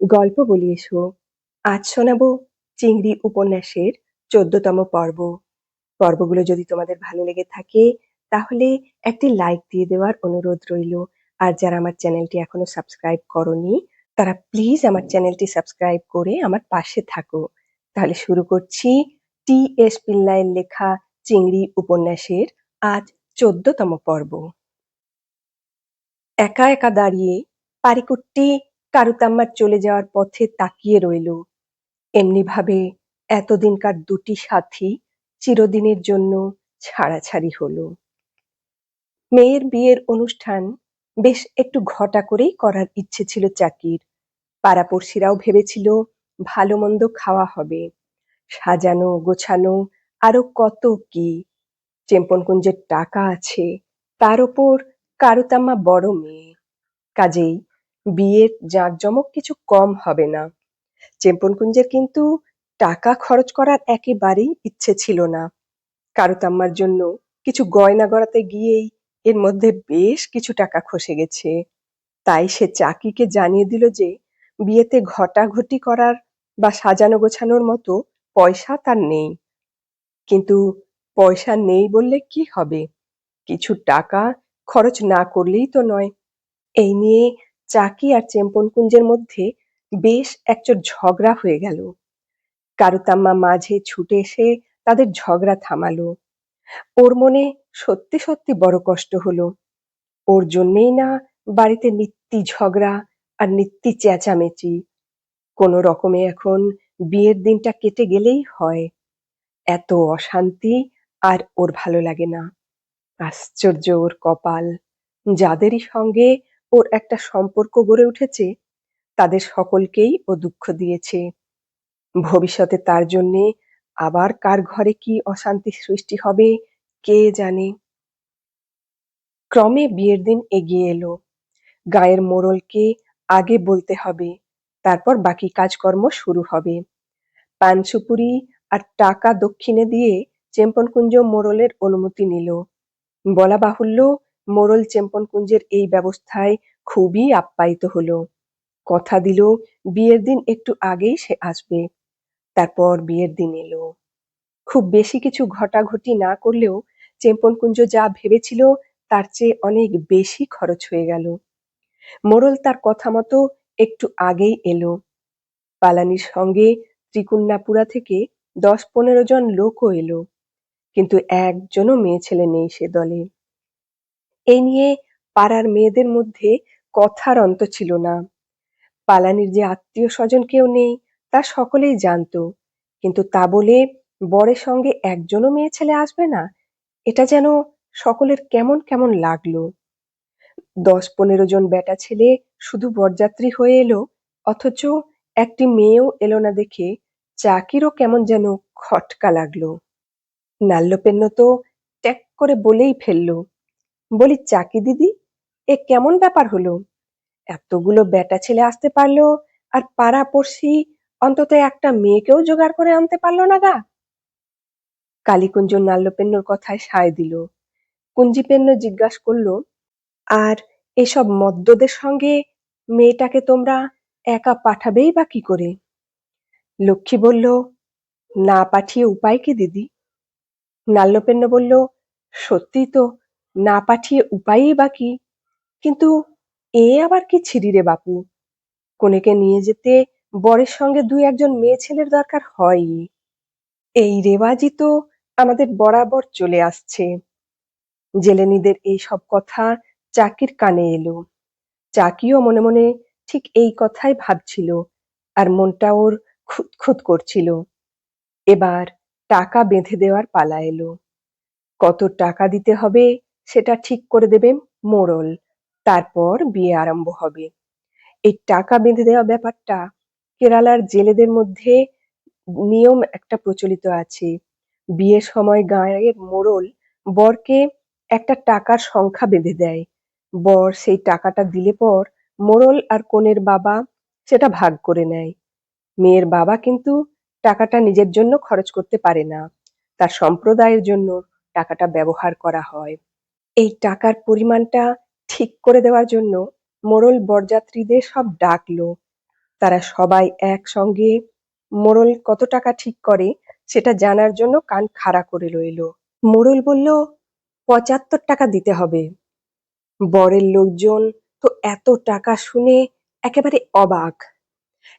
গল্প বলি এসো। আজ শোনাবো চিংড়ি উপন্যাসের চোদ্দতম পর্ব। পর্বগুলো যদি তোমাদের ভালো লেগে থাকে, তাহলে একটি লাইক দিয়ে দেওয়ার অনুরোধ রইল। আর যারা আমার চ্যানেলটি এখনও সাবস্ক্রাইব করনি, তারা প্লিজ আমার চ্যানেলটি সাবস্ক্রাইব করে আমার পাশে থাকো। তাহলে শুরু করছি টি এস পিল্লাইয়ের লেখা চিংড়ি উপন্যাসের আজ চোদ্দতম পর্ব। একা একা দাঁড়িয়ে পারিকুট্টি কারুতাম্মার চলে যাওয়ার পথে তাকিয়ে রইল। এমনি ভাবে এতদিনকার দুটি সাথী চিরদিনের জন্য ছাড়াছাড়ি হলো। মেয়ের বিয়ের অনুষ্ঠান বেশ একটু ঘটা করেই করার ইচ্ছে ছিল চাকির। পাড়াপড়শিরাও ভেবেছিল ভালো মন্দ খাওয়া হবে। সাজানো, গোছানো, আরও কত কি? চেম্পনকুঞ্জের টাকা আছে, তার ওপর কারুতাম্মা বড় মেয়ে। কাজেই বিয়ের জাঁকজমক কিছু কম হবে না। চেম্পনকুঞ্জের কিন্তু টাকা খরচ করার একেবারেই ইচ্ছে ছিল না। কারুতাম্মার জন্য কিছু গয়না গড়াতে গিয়েই এর মধ্যে বেশ কিছু টাকা খসে গেছে। তাই সে চাকিকে জানিয়ে দিল যে বিয়েতে ঘটাঘটি করার বা সাজানো গোছানোর মতো পয়সা তার নেই। কিন্তু পয়সা নেই বললে কি হবে? কিছু টাকা খরচ না করলেই তো নয়। এই নিয়ে চাকি আর চেম্পনকুঞ্জের মধ্যে বেশ একচোট ঝগড়া হয়ে গেল। কারুতাম্মা মাঝে ছুটে এসে তাদের ঝগড়া থামালো। ওর মনে সত্যি সত্যি বড় কষ্ট হলো। ওর জন্যেই না বাড়িতে নিত্যি ঝগড়া আর নিত্যি চেঁচামেচি। কোনো রকমে এখন বিয়ের দিনটা কেটে গেলেই হয়। এত অশান্তি আর ওর ভালো লাগে না। আশ্চর্য ওর কপাল। যাদেরই সঙ্গে ওর একটা সম্পর্ক গড়ে উঠেছে, তাদের সকলকেই ও দুঃখ দিয়েছে। ভবিষ্যতে তার জন্যে আবার কার ঘরে কি অশান্তি সৃষ্টি হবে, কে জানে? ক্রমে বিয়ের দিন এগিয়ে এলো। গায়ের মোড়লকে আগে বলতে হবে, তারপর বাকি কাজকর্ম শুরু হবে। পান সুপুরি আর টাকা দক্ষিণে দিয়ে চেম্পনকুঞ্জ মোড়লের অনুমতি নিল। বলা বাহুল্য মোড়ল চেম্পনকুঞ্জের এই ব্যবস্থায় খুবই আপ্যায়িত হলো। কথা দিল, বিয়ের দিন একটু আগেই সে আসবে। তারপর বিয়ের দিন এলো। খুব বেশি কিছু ঘটাঘটি না করলেও চেম্পনকুঞ্জ যা ভেবেছিল তার চেয়ে অনেক বেশি খরচ হয়ে গেল। মোড়ল তার কথা মতো একটু আগেই এলো। পালানির সঙ্গে ত্রিকুন্নাপুরা থেকে দশ পনেরো জন লোকও এলো। কিন্তু একজনও মেয়ে ছেলে নেই সে দলে। এই নিয়ে পাড়ার মেয়েদের মধ্যে কথার অন্ত ছিল না। পালানির যে আত্মীয় স্বজন কেউ নেই, তা সকলেই জানতো। কিন্তু তা বলে বরের সঙ্গে একজনও মেয়ে ছেলে আসবে না, এটা যেন সকলের কেমন কেমন লাগল। দশ পনেরো জন বেটা ছেলে শুধু বরযাত্রী হয়ে এলো, অথচ একটি মেয়েও এলো না দেখে চাকিরও কেমন যেন খটকা লাগল। নাল্যপেন্ন তো ট্যাক করে বলেই ফেলল। বলি, চাকি দিদি, এ কেমন ব্যাপার হলো? এতগুলো বেটা ছেলে আসতে পারল আর পাড়া পড়শি অন্তত একটা মেয়েকেও জোগাড় করে আনতে পারল না গা? কালীকুঞ্জ নাল্যপেন্নর কথায় সায় দিল। কুঞ্জিপেন্ন জিজ্ঞাসা করল, আর এসব মদ্যদের সঙ্গে মেয়েটাকে তোমরা একা পাঠাবেই বা কি করে? লক্ষ্মী বলল, না পাঠিয়ে উপায় কি দিদি? নাল্যপেন্ন বলল সত্যি তো না পাঠিয়ে উপায়ই বা কি? কিন্তু এ আবার কি ছিড়ি রে বাপু? কনেকে নিয়ে যেতে বরের সঙ্গে দুই একজন মেয়ে ছেলের দরকার হয়ই এই রেওয়াজই তো আমাদের বরাবর চলে আসছে। জেলেনিদের এই সব কথা চাকির কানে এলো। চাকিও মনে মনে ঠিক এই কথাই ভাবছিল আর মনটা ওর খুঁতখুত করছিল। এবার টাকা বেঁধে দেওয়ার পালা এলো। কত টাকা দিতে হবে সেটা ঠিক করে দেবে মোড়ল তারপর বিয়ে আরম্ভ হবে। এই টাকা বেঁধে দেওয়া ব্যাপারটা কেরালার জেলেদের মধ্যে নিয়ম একটা প্রচলিত আছে। বিয়ের সময় গাঁয়ের মোড়ল বরকে একটা টাকার সংখ্যা বেঁধে দেয়। বর সেই টাকাটা দিলে পর মোড়ল আর কনের বাবা সেটা ভাগ করে নেয়। মেয়ের বাবা কিন্তু টাকাটা নিজের জন্য খরচ করতে পারে না। তার সম্প্রদায়ের জন্য টাকাটা ব্যবহার করা হয়। এই টাকার পরিমাণটা ঠিক করে দেওয়ার জন্য মোড়ল বরযাত্রীদের সব ডাকলো। তারা সবাই একসঙ্গে মোড়ল কত টাকা ঠিক করে সেটা জানার জন্য কান খাড়া করে রইল। মোড়ল বলল, পঁচাত্তর টাকা দিতে হবে। বরের লোকজন তো এত টাকা শুনে একেবারে অবাক।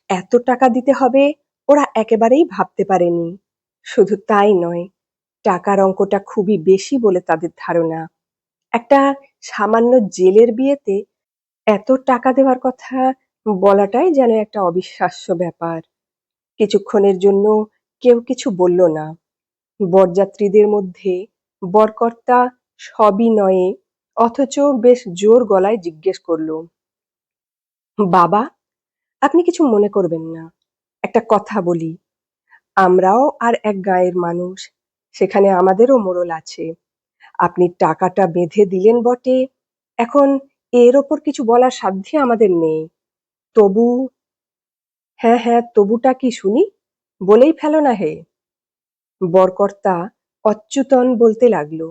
এত টাকা দিতে হবে ওরা একেবারেই ভাবতে পারেনি। শুধু তাই নয়, টাকার অঙ্কটা খুবই বেশি বলে তাদের ধারণা। একটা সামান্য জেলের বিয়েতে এত টাকা দেওয়ার কথা বলাটাই যেন একটা অবিশ্বাস্য ব্যাপার। কিছুক্ষণের জন্য কেউ কিছু বলল না। বরযাত্রীদের মধ্যে বরকর্তা সবিনয়ে অথচ বেশ জোর গলায় জিজ্ঞেস করল, বাবা, আপনি কিছু মনে করবেন না। একটা কথা বলি। আমরাও আর এক গায়ের মানুষ, সেখানে আমাদেরও মোড়ল আছে। আপনি টাকাটা বেঁধে দিলেন বটে। এখন এর ওপর কিছু বলার সাধ্যে আমাদের নেই। তবু হ্যাঁ হ্যাঁ তবুটা কি শুনি? বলেই ফেলো না হে। বরকর্তা অচ্যুতন বলতে লাগল,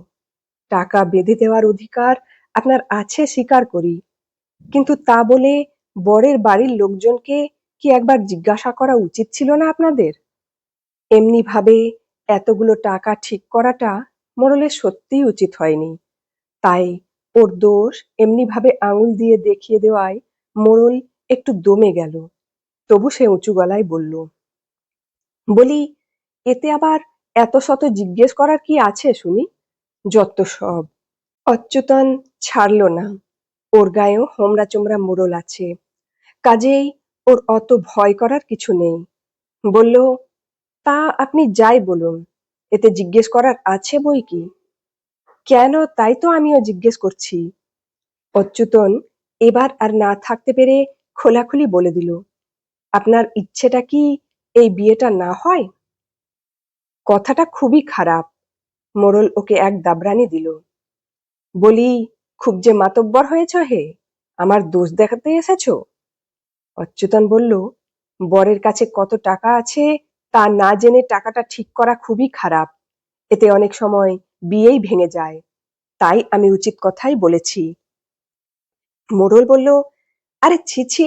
টাকা বেঁধে দেওয়ার অধিকার আপনার আছে স্বীকার করি। কিন্তু তা বলে বরের বাড়ির লোকজনকে কি একবার জিজ্ঞাসা করা উচিত ছিল না আপনাদের? এমনি ভাবে এতগুলো টাকা ঠিক করাটা মোড়লের সত্যিই উচিত হয়নি। তাই ওর দোষ এমনি ভাবে আঙুল দিয়ে দেখিয়ে দেওয়ায় মোড়ল একটু দমে গেল। তবু সে উঁচু গলায় বলল, বলি, এতে আবার এত শত জিজ্ঞেস করার কি আছে শুনি? যত সব। অচ্যুতন ছাড়ল না। ওর গায়েও হোমরা চোমরা মোড়ল আছে। কাজেই ওর অত ভয় করার কিছু নেই। বলল, তা আপনি যাই বলুন। এতে জিজ্ঞেস করার আছে বই কি? কেন তাই তো আমিও জিজ্ঞেস করছি। অচ্যুতন এবার আর না থাকতে পেরে খোলাখুলি বলে দিল, আপনার ইচ্ছেটা কি এই বিয়েটা না হয়? কথাটা খুবই খারাপ মোড়ল ওকে এক দাবরানি দিল, বলি, খুব যে মাতব্বর হয়েছ হে, আমার দোষ দেখাতে এসেছ? অচ্যুতন বলল, বরের কাছে কত টাকা আছে তা না জেনে টাকাটা ঠিক করা খুবই খারাপ। এতে অনেক সময় বিয়েই ভেঙে যায়। তাই আমি উচিত কথাই বলেছি। মোড়ল বলল, আরে ছি ছি,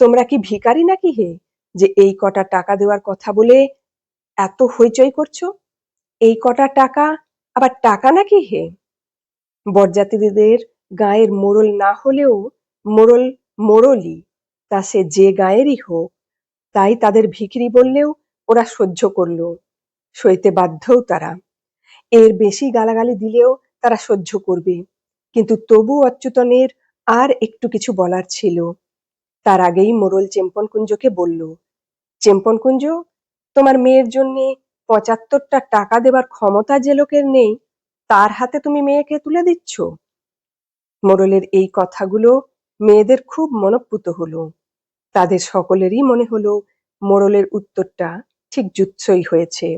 তোমরা কি ভিখারি নাকি হে, যে এই কটা টাকা দেওয়ার কথা বলে এত হইচই করছ? এই কটা টাকা আবার টাকা নাকি হে? বরযাত্রীদের গায়ের মোড়ল না হলেও মোড়ল মোড়লই, তা সে যে গায়েরই হোক, তাই তাদের ভিখিরি বললেও ওরা সহ্য করল, সইতে বাধ্যও তারা। এর বেশি গালাগালি দিলেও তারা সহ্য করবে। কিন্তু তবু অচ্যুতনের আর একটু কিছু বলার ছিল। তার আগেই মোড়ল চেম্পনকুঞ্জকে বলল, চেম্পনকুঞ্জ, তোমার মেয়ের জন্যে পঁচাত্তরটা টাকা দেবার ক্ষমতা যে লোকের নেই, তার হাতে তুমি মেয়েকে তুলে দিচ্ছ? মোড়লের এই কথাগুলো মেয়েদের খুব মনপ্রুত হলো। তাদের সকলেরই মনে হলো মোরলের উত্তরটা ঠিক জুৎসই হয়েছে।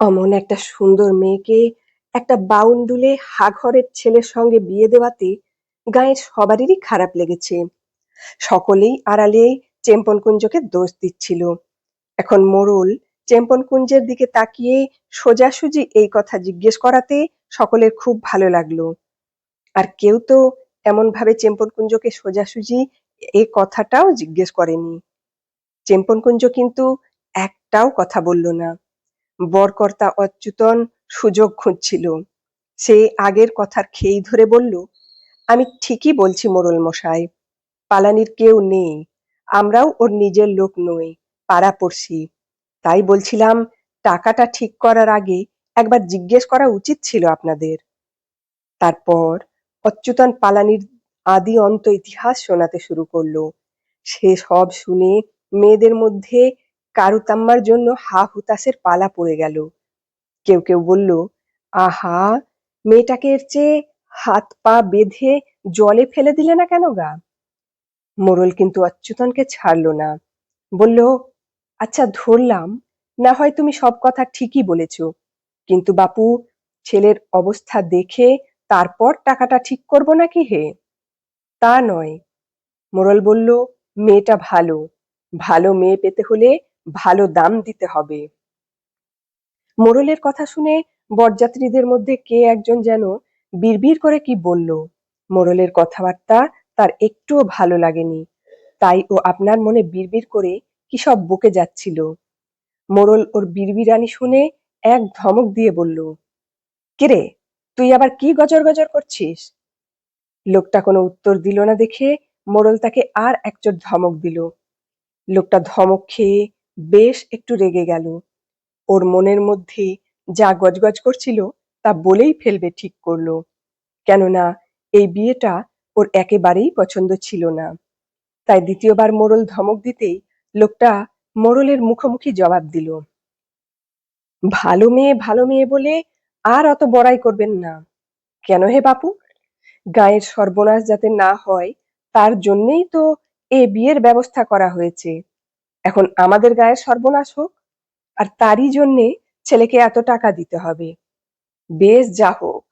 অমন একটা সুন্দর মেয়েকে একটা বাউন্ডুলে হাঘরের ছেলের সঙ্গে বিয়ে দেওয়াতে গায়ের সবারই খারাপ লেগেছে। সকলেই আড়ালে চেম্পনকুঞ্জকে দোষ দিচ্ছিল। এখন মোড়ল চেম্পনকুঞ্জের দিকে তাকিয়ে সোজাসুজি এই কথা জিজ্ঞেস করাতে সকলের খুব ভালো লাগল। আর কেউ তো এমন ভাবে চেম্পনকুঞ্জকে সোজাসুজি এ কথাটাও জিজ্ঞেস করেনি। চেম্পনকুঞ্জ কিন্তু একটাও কথা বলল না। বরকর্তা অচ্যুতন সুযোগ খুঁজছিল। সে আগের কথার খেই ধরে বলল, আমি ঠিকই বলছি মোড়ল মশাই পালানির কেউ নেই। আমরাও ওর নিজের লোক নই, পাড়া পড়শি। তাই বলছিলাম, টাকাটা ঠিক করার আগে একবার জিজ্ঞেস করা উচিত ছিল আপনাদের। তারপর অচ্যুতন পালানির আদি অন্ত ইতিহাস শোনাতে শুরু করল। সে সব শুনে মেয়েদের মধ্যে কারুতাম্মার জন্য হা হুতাশের পালা পড়ে গেল। কেউ কেউ বলল, আহা, মেয়েটাকে এর চেয়ে হাত পা বেঁধে জলে ফেলে দিলে না কেন গা? মোড়ল কিন্তু অচ্যুতনকে ছাড়ল না। বলল আচ্ছা ধরলাম, না হয় তুমি সব কথা ঠিকই বলেছ। কিন্তু বাপু, ছেলের অবস্থা দেখে তারপর টাকাটা ঠিক করব নাকি হে? তা নয়। মোড়ল বলল, মেয়েটা ভালো। ভালো মেয়ে পেতে হলে ভালো দাম দিতে হবে। মোড়লের কথা শুনে বরযাত্রীদের মধ্যে কে একজন যেন বিড়বিড় করে কি বলল। মোড়লের কথাবার্তা তার একটুও ভালো লাগেনি। তাই ও আপনার মনে বিড়বিড় করে কি সব বকে যাচ্ছিল। মোড়ল ওর বিড়বিড়ানি শুনে এক ধমক দিয়ে বলল, কিরে, তুই আবার কি গজর গজর করছিস? লোকটা কোনো উত্তর দিল না দেখে মোড়ল তাকে আর একচোট ধমক দিল। লোকটা ধমক খেয়ে বেশ একটু রেগে গেল। ওর মনের মধ্যে যা গজগজ করছিল তা বলেই ফেলবে ঠিক করল। কেননা এই বিয়েটা ওর একেবারেই পছন্দ ছিল না। তাই দ্বিতীয়বার মোড়ল ধমক দিতেই লোকটা মোড়লের মুখোমুখি জবাব দিল। ভালো মেয়ে ভালো মেয়ে বলে আর অত বড়াই করবেন না। কেন হে বাপু? গায়ের সর্বনাশ যাতে না হয়, তার জন্যেই তো এ বিয়ের ব্যবস্থা করা হয়েছে। এখন আমাদের গায়ের সর্বনাশ হোক, আর তারই জন্যে ছেলেকে এত টাকা দিতে হবে। বেশ যা হোক,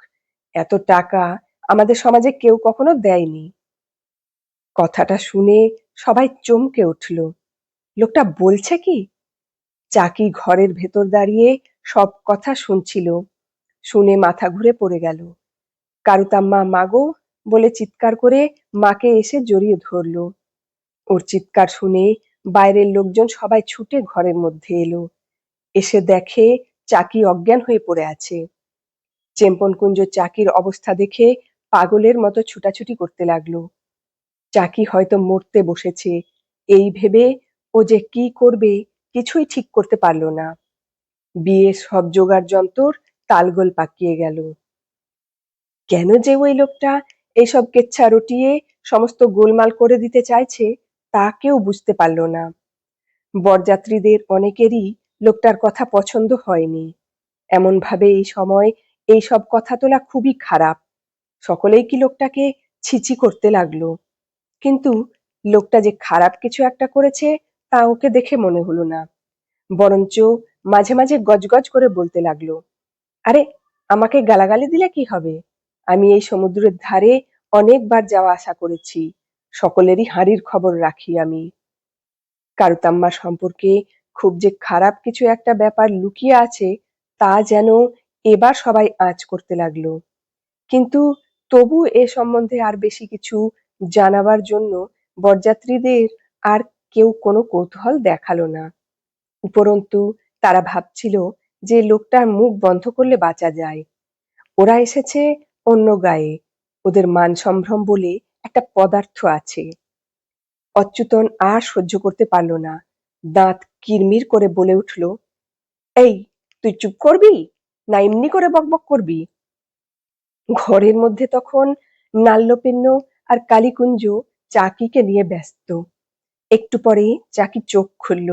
এত টাকা আমাদের সমাজে কেউ কখনো দেয়নি। কথাটা শুনে সবাই চমকে উঠল। লোকটা বলছে কি? চাকি ঘরের ভেতর দাঁড়িয়ে সব কথা শুনছিল, শুনে মাথা ঘুরে পড়ে গেল। কারুতাম্মা মাগো বলে চিৎকার করে মাকে এসে জড়িয়ে ধরল। ওর চিৎকার শুনে বাইরের লোকজন সবাই ছুটে ঘরের মধ্যে এলো। এসে দেখে চাকি অজ্ঞান হয়ে পড়ে আছে। চেম্পনকুঞ্জ চাকির অবস্থা দেখে পাগলের মতো ছুটাছুটি করতে লাগল। চাকি হয়তো মরতে বসেছে। এই ভেবে ও যে কি করবে কিছুই ঠিক করতে পারল না। বিয়ের সব জোগাড় যন্তর তালগোল পাকিয়ে গেল। কেন যে ওই লোকটা এইসব কেচ্ছা রটিয়ে সমস্ত গোলমাল করে দিতে চাইছে? তা কেউ বুঝতে পারল না। বরযাত্রীদের অনেকেরই লোকটার কথা পছন্দ হয়নি। এমন ভাবে এই সময় এই সব কথা তোলা খুবই খারাপ। সকলেই কি লোকটাকে ছিচি করতে লাগল? কিন্তু লোকটা যে খারাপ কিছু একটা করেছে তা ওকে দেখে মনে হলো না। বরঞ্চ মাঝে মাঝে গজগজ করে বলতে লাগল, আরে, আমাকে গালাগালি দিলে কি হবে? আমি এই সমুদ্রের ধারে অনেকবার যাওয়া আসা করেছি। সকলেরই হাঁড়ির খবর রাখি আমি। কারুতাম্মা সম্পর্কে খুব যে খারাপ কিছু একটা ব্যাপার লুকিয়ে আছে, তা যেন এবার সবাই আঁচ করতে লাগল। কিন্তু তবু এ সম্বন্ধে আর বেশি কিছু জানাবার জন্য বরযাত্রীদের আর কেউ কোনো কৌতূহল দেখাল না। উপরন্তু তারা ভাবছিল যে লোকটার মুখ বন্ধ করলে বাঁচা যায়। ওরা এসেছে অন্য গায়ে। ওদের মান সম্ভ্রম বলে একটা পদার্থ আছে। অচ্যুতন আর সহ্য করতে পারল না। দাঁত কিরমির করে বলে উঠল, এই, তুই চুপ করবি? না এমনি করে বকবক করবি? ঘরের মধ্যে তখন নাল্যপেন্ন আর কালীকুঞ্জ চাকিকে নিয়ে ব্যস্ত। একটু পরে চাকি চোখ খুলল।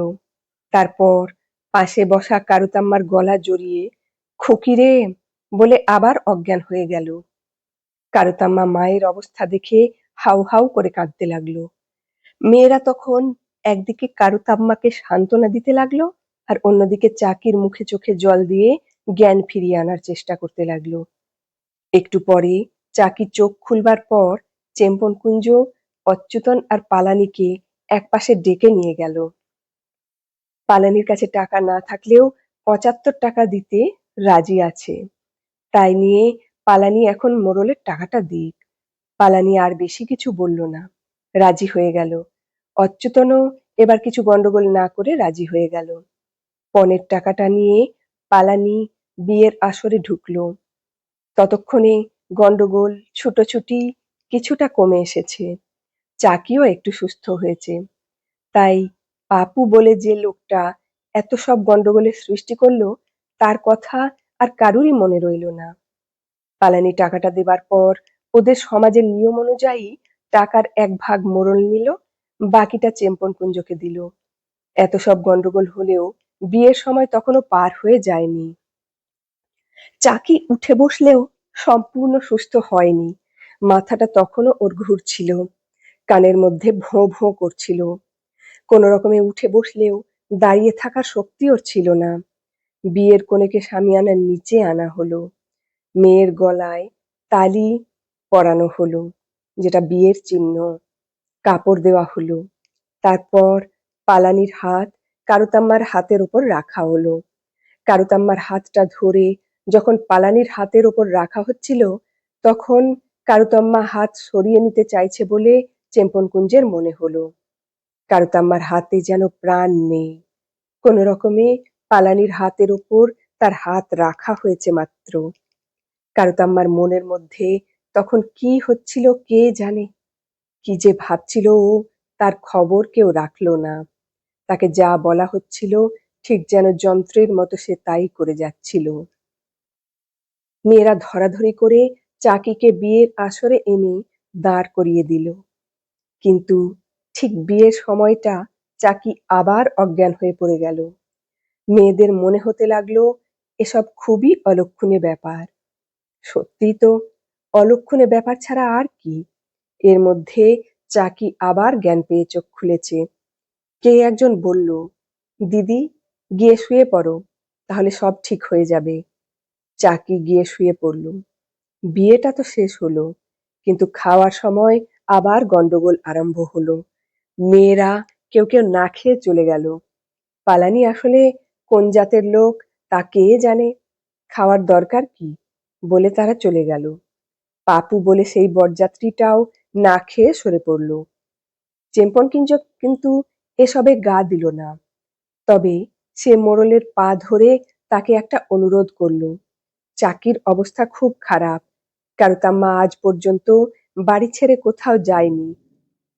তারপর পাশে বসা কারুতাম্মার গলা জড়িয়ে, খুকিরে! বলে আবার অজ্ঞান হয়ে গেল। কারুতাম্মা মায়ের অবস্থা দেখে হাউ হাউ করে কাঁদতে লাগল। মেয়েরা তখন একদিকে কারুতাম্মাকে সান্ত্বনা দিতে লাগল আর অন্যদিকে চাকির মুখে চোখে জল দিয়ে জ্ঞান ফিরিয়ে আনার চেষ্টা করতে লাগল। একটু পরে চাকি চোখ খুলবার পর চেম্পনকুঞ্জ অচ্যুতন আর পালানিকে একপাশে ডেকে নিয়ে গেল। পালানির কাছে টাকা না থাকলেও পঁচাত্তর টাকা দিতে রাজি আছে। তাই নিয়ে পালানি এখন মোড়লের টাকাটা দিক। পালানি আর বেশি কিছু বলল না। রাজি হয়ে গেল। অচ্যুতনও এবার কিছু গন্ডগোল না করে রাজি হয়ে গেল। পণের টাকাটা নিয়ে পালানি বিয়ের আসরে ঢুকলো। ততক্ষণে গন্ডগোল ছুটোছুটি কিছুটা কমে এসেছে। চাকিও একটু সুস্থ হয়েছে। তাই পাপু বলে যে লোকটা এত সব গন্ডগোলের সৃষ্টি করল, তার কথা আর কারুরই মনে রইল না। পালানি টাকাটা দেবার পর ওদের সমাজের নিয়ম অনুযায়ী টাকার এক ভাগ মোড়ল নিল, বাকিটা চেম্পন কুঞ্জকে দিল। এত সব গন্ডগোল হলেও বিয়ের সময় তখনও পার হয়ে যায়নি। চাকি উঠে বসলেও সম্পূর্ণ সুস্থ হয়নি। মাথাটা তখনও ওর ঘুরছিল কানের মধ্যে ভোঁ ভোঁ করছিল। কোনো রকমে উঠে বসলেও দাঁড়িয়ে থাকার শক্তি ওর ছিল না। বিয়ের কনেকে সামিয়ানার নিচে আনা হলো। মেয়ের গলায় তালি পরানো হলো, যেটা বিয়ের চিহ্ন, কাপড় দেওয়া হলো। তারপর পালানির হাত কারুতাম্মার হাতের ওপর রাখা হলো। কারুতাম্মার হাতটা ধরে যখন পালানির হাতের ওপর রাখা হচ্ছিল, তখন কারুতাম্মা হাত সরিয়ে নিতে চাইছে বলে চেম্পনকুঞ্জের মনে হলো। কারুতাম্মার হাতে যেন প্রাণ নেই। কোন রকমে পালানির হাতের ওপর তার হাত রাখা হয়েছে মাত্র। কারুতাম্মার মনের মধ্যে তখন কি হচ্ছিল কে জানে? কি যে ভাবছিল ও তার খবর কেউ রাখল না। তাকে যা বলা হচ্ছিল ঠিক যেন যন্ত্রের মতো সে তাই করে যাচ্ছিল। মেয়েরা ধরাধরি করে চাকিকে বিয়ের আসরে এনে দাঁড় করিয়ে দিল। কিন্তু ঠিক বিয়ের সময়টা চাকি আবার অজ্ঞান হয়ে পড়ে গেল। মেয়েদের মনে হতে লাগল, এসব খুবই অলক্ষণে ব্যাপার। সত্যি তো অলক্ষণে ব্যাপার ছাড়া আর কি? এর মধ্যে চাকি আবার জ্ঞান পেয়ে চোখ খুলেছে। কে একজন বলল, দিদি, গিয়ে শুয়ে পড়ো, তাহলে সব ঠিক হয়ে যাবে। চাকি গিয়ে শুয়ে পড়ল। বিয়েটা তো শেষ হলো, কিন্তু খাওয়ার সময় আবার গন্ডগোল আরম্ভ হলো। মেয়েরা কেউ কেউ না খেয়ে চলে গেল। পালানি আসলে কোন জাতের লোক তা কে জানে? খাওয়ার দরকার কি? বলে তারা চলে গেল। পাপু বলে সেই বরযাত্রীটাও না খেয়ে সরে পড়ল। চেম্পন কিঞ্জ কিন্তু এসবে গা দিল না। তবে সে মোড়লের পা ধরে তাকে একটা অনুরোধ করল। চাকির অবস্থা খুব খারাপ। কারণ তার মা আজ পর্যন্ত বাড়ি ছেড়ে কোথাও যায়নি।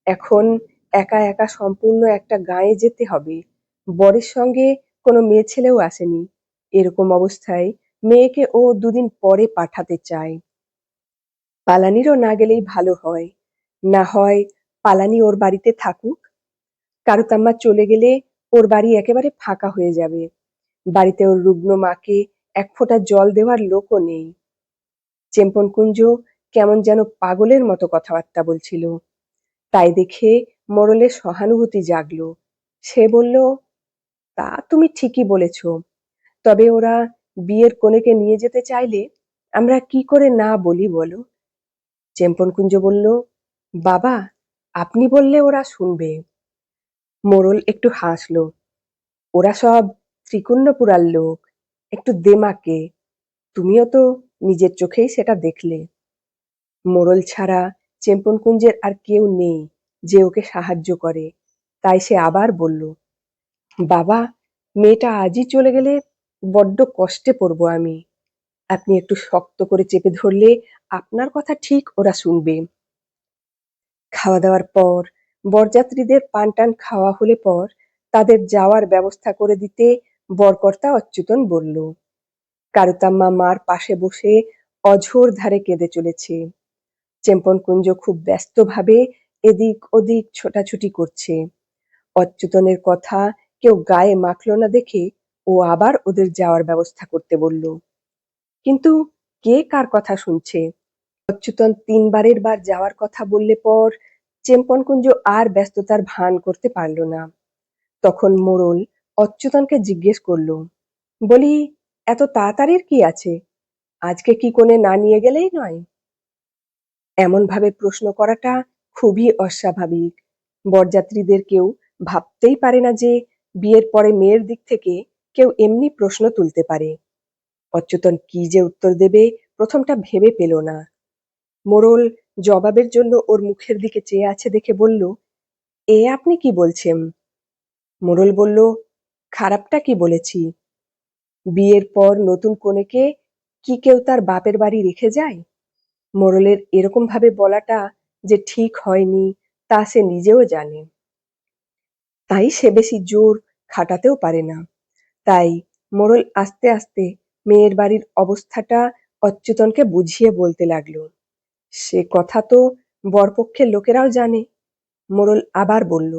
এখন একা একা সম্পূর্ণ একটা গায়ে যেতে হবে। বরের সঙ্গে কোনো মেয়ে ছেলেও আসেনি। এরকম অবস্থায় মেয়েকে ও দুদিন পরে পাঠাতে চায়। পালানিরও না গেলেই ভালো হয়। না হয় পালানি ওর বাড়িতে থাকুক। কারুতাম্মা চলে গেলে ওর বাড়ি একেবারে ফাঁকা হয়ে যাবে। বাড়িতে ওর রুগ্ন মাকে এক ফোঁটা জল দেওয়ার লোকও নেই। চেম্পন কুঞ্জ কেমন যেন পাগলের মতো কথাবার্তা বলছিল। তাই দেখে মোড়লের সহানুভূতি জাগলো। সে বলল, তা তুমি ঠিকই বলেছ। তবে ওরা বিয়ের কনেকে নিয়ে যেতে চাইলে আমরা কি করে না বলি বলো? চেম্পন কুঞ্জ বলল, বাবা, আপনি বললে ওরা শুনবে। মোড়ল একটু হাসলো, ওরা সব ত্রিকুণ্ণপুরার লোক, একটু দেমাকে, তুমিও তো নিজের চোখেই সেটা দেখলে। মোড়ল ছাড়া চেম্পন কুঞ্জের আর কেউ নেই যে ওকে সাহায্য করে। তাই সে আবার বলল, বাবা, মেয়েটা আজই চলে গেলে বড্ড কষ্টে পড়ব আমি। আপনি একটু শক্ত করে চেপে ধরলে আপনার কথা ঠিক ওরা শুনবে। খাওয়া দাওয়ার পর, বরযাত্রীদের পান টান খাওয়া হলে পর তাদের যাওয়ার ব্যবস্থা করে দিতে বরকর্তা অচ্যুতন বলল। কারুতাম্মা মার পাশে বসে অঝোর ধারে কেঁদে চলেছে। চেম্পন কুঞ্জ খুব ব্যস্তভাবে এদিক ওদিক ছোটাছুটি করছে। অচ্যুতনের কথা কেউ গায়ে মাখল না দেখে ও আবার ওদের যাওয়ার ব্যবস্থা করতে বলল। কিন্তু কে কার কথা শুনছে? অচ্যুতন তিনবারের বার যাওয়ার কথা বললে পর চেম্পন কুঞ্জ আর ব্যস্ততার ভান করতে পারল না। তখন মোড়ল অচ্যুতনকে জিজ্ঞেস করল, বলি, এত তাড়াতাড়ির কি আছে? আজকে কি কোণে না নিয়ে গেলেই নয়? এমন ভাবে প্রশ্ন করাটা খুবই অস্বাভাবিক। বরযাত্রীদের কেউ ভাবতেই পারে না যে বিয়ের পরে মেয়ের দিক থেকে কেউ এমনি প্রশ্ন তুলতে পারে। অচ্যুতন কি যে উত্তর দেবে, প্রথমটা ভেবে পেল না। মোড়ল জবাবের জন্য ওর মুখের দিকে চেয়ে আছে দেখে বলল, এ আপনি কি বলছেন? মোড়ল বলল, খারাপটা কি বলেছি? বিয়ের পর নতুন কনেকে কি কেউ তার বাপের বাড়ি রেখে যায়? মোড়লের এরকম ভাবে বলাটা যে ঠিক হয়নি, তা সে নিজেও জানে। তাই সে বেশি জোর খাটাতেও পারে না। তাই মোড়ল আস্তে আস্তে মেয়ের বাড়ির অবস্থাটা অচ্যুতনকে বুঝিয়ে বলতে লাগল। সে কথা তো বরপক্ষের লোকেরাও জানে। মোড়ল আবার বলল,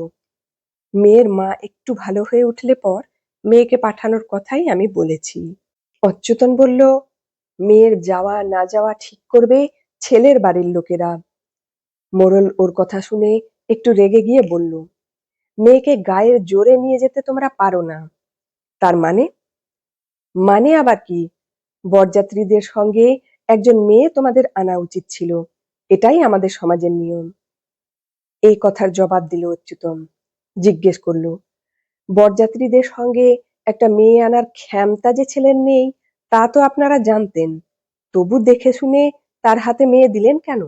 মেয়ের মা একটু ভালো হয়ে উঠলে পর মেয়েকে পাঠানোর কথাই আমি বলেছি। অচ্যুতন বলল, মেয়ের যাওয়া না যাওয়া ঠিক করবে ছেলের বাড়ির লোকেরা। মোড়ল ওর কথা শুনে একটু রেগে গিয়ে বলল, মেয়েকে গায়ের জোরে নিয়ে যেতে তোমরা পারো না। তার মানে মানে আবার কি? বরযাত্রীদের সঙ্গে একজন মেয়ে তোমাদের আনা উচিত ছিল। এটাই আমাদের সমাজের নিয়ম। এই কথার জবাব দিল অচ্যুতম। জিজ্ঞেস করল, বরযাত্রীদের সঙ্গে একটা মেয়ে আনার ক্ষমতা যে ছেলের নেই, তা তো আপনারা জানতেন। তবু দেখে শুনে তার হাতে মেয়ে দিলেন কেন?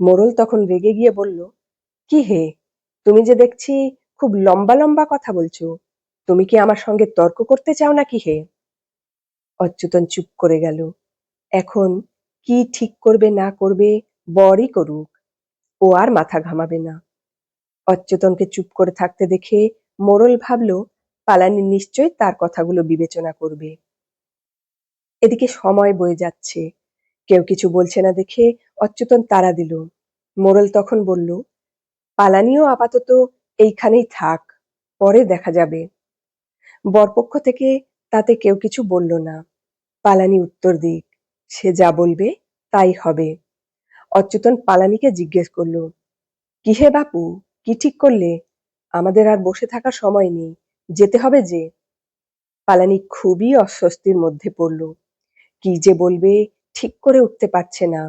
মোরল তখন রেগে গিয়ে বলল, কি হে? তুমি যে দেখছি খুব লম্বা লম্বা কথা বলছো। তুমি কি আমার সঙ্গে তর্ক করতে চাও নাকি হে? অচ্যুতন চুপ করে গেল। এখন কি ঠিক করবে না করবে বরই করুক, ও আর মাথা ঘামাবে না। অচ্যুতনকে চুপ করে থাকতে দেখে মোড়ল ভাবল, পালানি নিশ্চয় তার কথাগুলো বিবেচনা করবে। এদিকে সময় বয়ে যাচ্ছে, কেউ কিছু বলছে না দেখে অচ্যুতন তাড়া দিল। মোড়ল তখন বলল, পালানিও আপাতত এইখানেই থাক, পরে দেখা যাবে। বরপক্ষ থেকে তাতে কেউ কিছু বলল না। পালানি উত্তর দিক, সে যা বলবে তাই হবে। অচ্যুতন পালানিকে জিজ্ঞেস করল কি হে বাপু, কি ঠিক করলে? আমাদের আর বসে থাকার সময় নেই, যেতে হবে যে? পালানি খুবই অস্বস্তির মধ্যে পড়ল, কি যে বলবে ঠিক করে উঠতে পারছে না।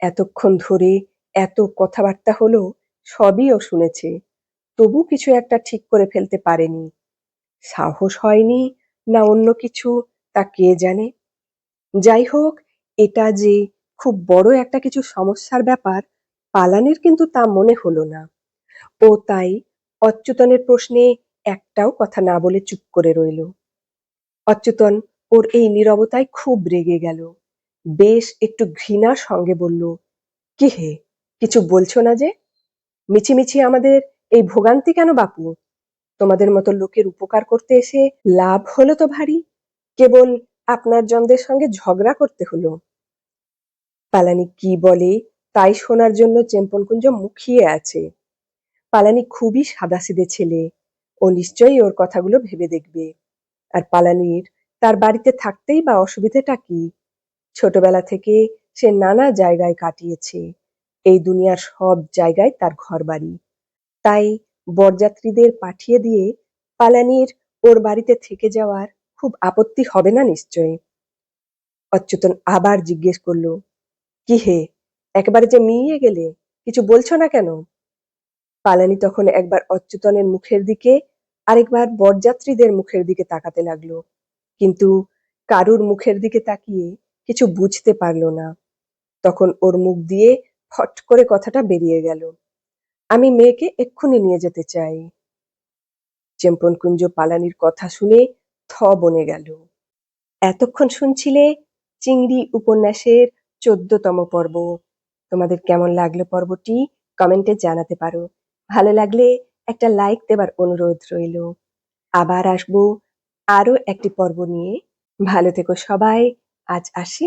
এতক্ষণ ধরে এত কথাবার্তা হলো, সবই ও শুনেছে। তবু কিছু একটা ঠিক করে ফেলতে পারেনি। সাহস হয়নি না অন্য কিছু, তা কে জানে? যাই হোক, এটা যে খুব বড় একটা কিছু সমস্যার ব্যাপার, পালানের কিন্তু তা মনে হলো না। ও তাই অচ্যুতনের প্রশ্নে একটাও কথা না বলে চুপ করে রইল। অচ্যুতন ওর এই নীরবতায় খুব রেগে গেল। বেশ একটু ঘৃণার সঙ্গে বলল, কি হে, কিছু বলছো না যে? মিছিমিছি আমাদের এই ভোগান্তি কেন বাপু? তোমাদের মতো লোকের উপকার করতে এসে লাভ হলো তো ভারী। কেবল আপনার জনদের সঙ্গে ঝগড়া করতে হলো। পালানি কি বলে, তাই শোনার জন্য চেম্পনকুঞ্জ মুখিয়ে আছে। পালানি খুবই সাদাসিদে ছেলে, ও নিশ্চয়ই ওর কথাগুলো ভেবে দেখবে। আর পালানির তার বাড়িতে থাকতেই বা অসুবিধেটা কি? ছোটবেলা থেকে সে নানা জায়গায় কাটিয়েছে, এই দুনিয়ার সব জায়গায় তার ঘর বাড়ি তাই বরযাত্রীদের পাঠিয়ে দিয়ে পালানির ওর বাড়িতে থেকে যাওয়ার খুব আপত্তি হবে না নিশ্চয় অচ্যুতন আবার জিজ্ঞেস করল, কি হে, একেবারে যে মিইয়ে গেলে, কিছু বলছো না কেন? পালানি তখন একবার অচ্যুতনের মুখের দিকে, আরেকবার বরযাত্রীদের মুখের দিকে তাকাতে লাগল, কিন্তু কারুর মুখের দিকে তাকিয়ে কিছু বুঝতে পারল না। তখন ওর মুখ দিয়ে ফট করে কথাটা বেরিয়ে গেল। আমি মেয়েকে এক্ষুনি নিয়ে যেতে চাই। চেম্পনকুঞ্জ পালানির কথা শুনে থ বনে গেল। এতক্ষণ শুনছিলে চিংড়ি উপন্যাসের চোদ্দতম পর্ব। তোমাদের কেমন লাগল পর্বটি কমেন্টে জানাতে পারো। ভালো লাগলে একটা লাইক দেবার অনুরোধ রইল। আবার আসব আরও একটি পর্ব নিয়ে। ভালো থেকো সবাই, আজ আসি।